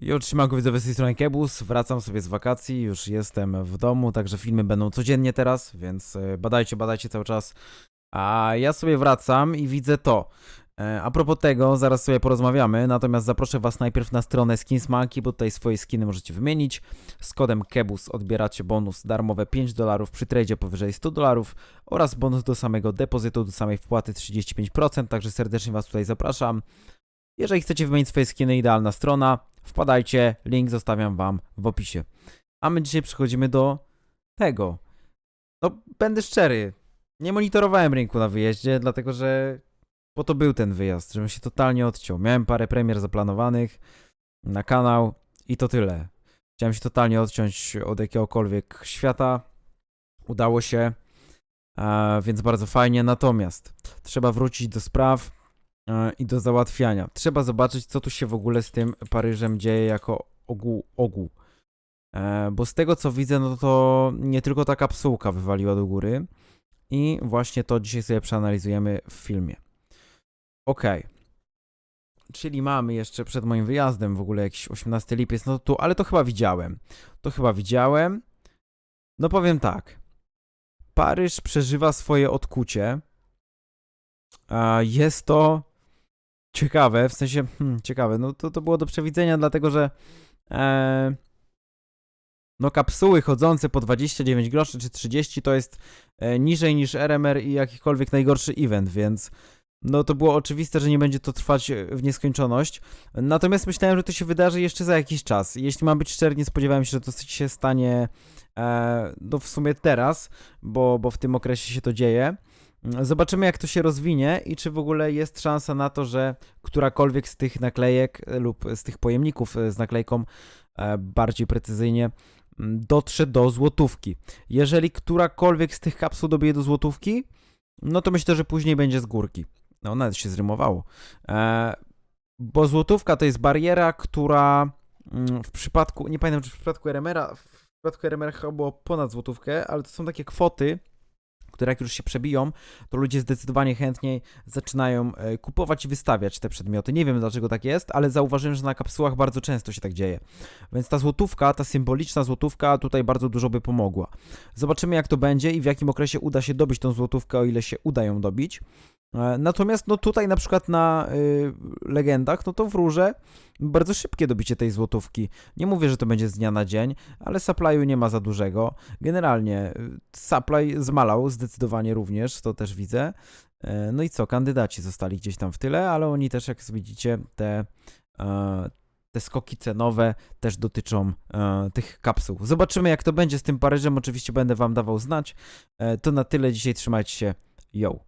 I otrzymanko widzowie z tej strony Kebus, wracam sobie z wakacji, już jestem w domu, także filmy będą codziennie teraz, więc e, badajcie, badajcie cały czas. A ja sobie wracam i widzę to. E, A propos tego, zaraz sobie porozmawiamy, natomiast zaproszę was najpierw na stronę Skinsmanki, bo tutaj swoje skiny możecie wymienić. Z kodem KEBUS odbieracie bonus darmowe 5 dolarów przy tradzie powyżej 100 dolarów oraz bonus do samego depozytu, do samej wpłaty 35%, także serdecznie was tutaj zapraszam. Jeżeli chcecie wymienić swoje skiny, idealna strona, wpadajcie, link zostawiam wam w opisie. A my dzisiaj przechodzimy do tego. No, będę szczery, nie monitorowałem rynku na wyjeździe, dlatego że po to był ten wyjazd, żebym się totalnie odciął. Miałem parę premier zaplanowanych na kanał i to tyle. Chciałem się totalnie odciąć od jakiegokolwiek świata. Udało się, więc bardzo fajnie. Natomiast trzeba wrócić do spraw i do załatwiania. Trzeba zobaczyć, co tu się w ogóle z tym Paryżem dzieje jako ogół. ogół. E, bo z tego co widzę, no to nie tylko ta kapsułka wywaliła do góry. I właśnie to dzisiaj sobie przeanalizujemy w filmie. Okej. Czyli mamy jeszcze przed moim wyjazdem w ogóle jakiś 18 lipiec, no tu, ale to chyba widziałem. To chyba widziałem. No powiem tak. Paryż przeżywa swoje odkucie. A jest to ciekawe, w sensie, hmm, ciekawe, no to, to było do przewidzenia, dlatego że e, no kapsuły chodzące po 29 groszy czy 30 to jest e, niżej niż RMR i jakikolwiek najgorszy event, więc no to było oczywiste, że nie będzie to trwać w nieskończoność. Natomiast myślałem, że to się wydarzy jeszcze za jakiś czas. Jeśli mam być szczery, nie spodziewałem się, że to się stanie e, no w sumie teraz, bo, bo w tym okresie się to dzieje. Zobaczymy, jak to się rozwinie i czy w ogóle jest szansa na to, że którakolwiek z tych naklejek e, lub z tych pojemników e, z naklejką e, bardziej precyzyjnie m, dotrze do złotówki. Jeżeli którakolwiek z tych kapsuł dobije do złotówki, no to myślę, że później będzie z górki. No, nawet się zrymowało. Bo złotówka to jest bariera, która mm, w przypadku, nie pamiętam czy w przypadku RMR-a, w przypadku RMR chyba było ponad złotówkę, ale to są takie kwoty, które jak już się przebiją, to ludzie zdecydowanie chętniej zaczynają e, kupować i wystawiać te przedmioty. Nie wiem dlaczego tak jest, ale zauważyłem, że na kapsułach bardzo często się tak dzieje. Więc ta złotówka, ta symboliczna złotówka tutaj bardzo dużo by pomogła. Zobaczymy jak to będzie i w jakim okresie uda się dobić tą złotówkę, o ile się uda ją dobić. E, Natomiast no tutaj na przykład na y, legendach, no to wróżę bardzo szybkie dobicie tej złotówki. Nie mówię, że to będzie z dnia na dzień, ale supply'u nie ma za dużego. Generalnie y, supply zmalał zdecydowanie również, to też widzę. E, No i co, kandydaci zostali gdzieś tam w tyle, ale oni też, jak widzicie, te, e, te skoki cenowe też dotyczą tych kapsuł. Zobaczymy, jak to będzie z tym Paryżem. Oczywiście będę Wam dawał znać. To na tyle dzisiaj. Trzymajcie się. Yo.